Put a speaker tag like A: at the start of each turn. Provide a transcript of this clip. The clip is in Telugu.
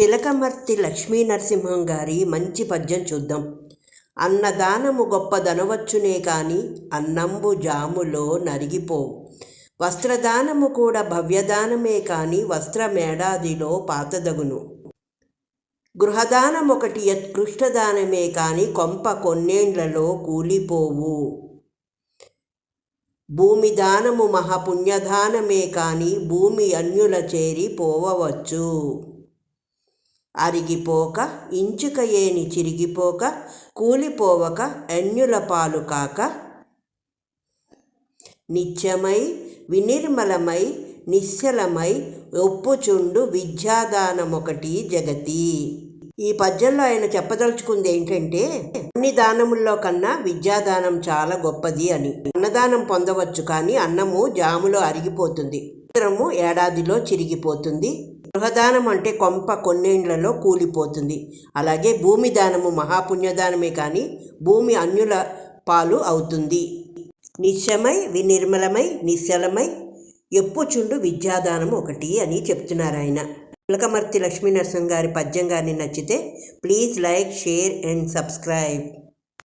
A: చిలకమర్తి లక్ష్మీ నరసింహం గారి మంచి పద్యం చూద్దాం. అన్నదానము గొప్పదనవచ్చునే కాని అన్నంబు జాములో నరిగిపోవు వస్త్రదానము కూడా భవ్యదానమే కాని వస్త్రమేడాదిలో పాతదగును. గృహదానం ఒకటి యత్కృష్టదానమే కాని కొంప కొన్నేండ్లలో కూలిపోవు. భూమి దానము మహాపుణ్యదానమే కాని భూమి అన్యుల చేరి పోవవచ్చు. అరిగిపోక ఇంచుక ఏని చిరిగిపోక కూలిపోవక అన్యుల పాలు కాక నిత్యమై వినిర్మలమై నిశ్చలమై ఒప్పుచుండు విద్యాదానమొకటి జగతి. ఈ పద్యంలో ఆయన చెప్పదలుచుకుంది ఏంటంటే అన్ని దానముల్లో కన్నా విద్యాదానం చాలా గొప్పది అని. అన్నదానం పొందవచ్చు కానీ అన్నము జాములో అరిగిపోతుంది. ఏడాదిలో చిరిగిపోతుంది. గృహదానం అంటే కొంప కొన్నేండ్లలో కూలిపోతుంది. అలాగే భూమి దానము మహాపుణ్యదానమే కానీ భూమి అన్యుల పాలు అవుతుంది. నిశ్చమై వినిర్మలమై నిశ్చలమై ఎప్పుచుండు విద్యాదానం ఒకటి అని చెప్తున్నారు ఆయన. పిలకమర్తి లక్ష్మీ నరసింహ గారి పద్యం గారిని నచ్చితే please like share and subscribe.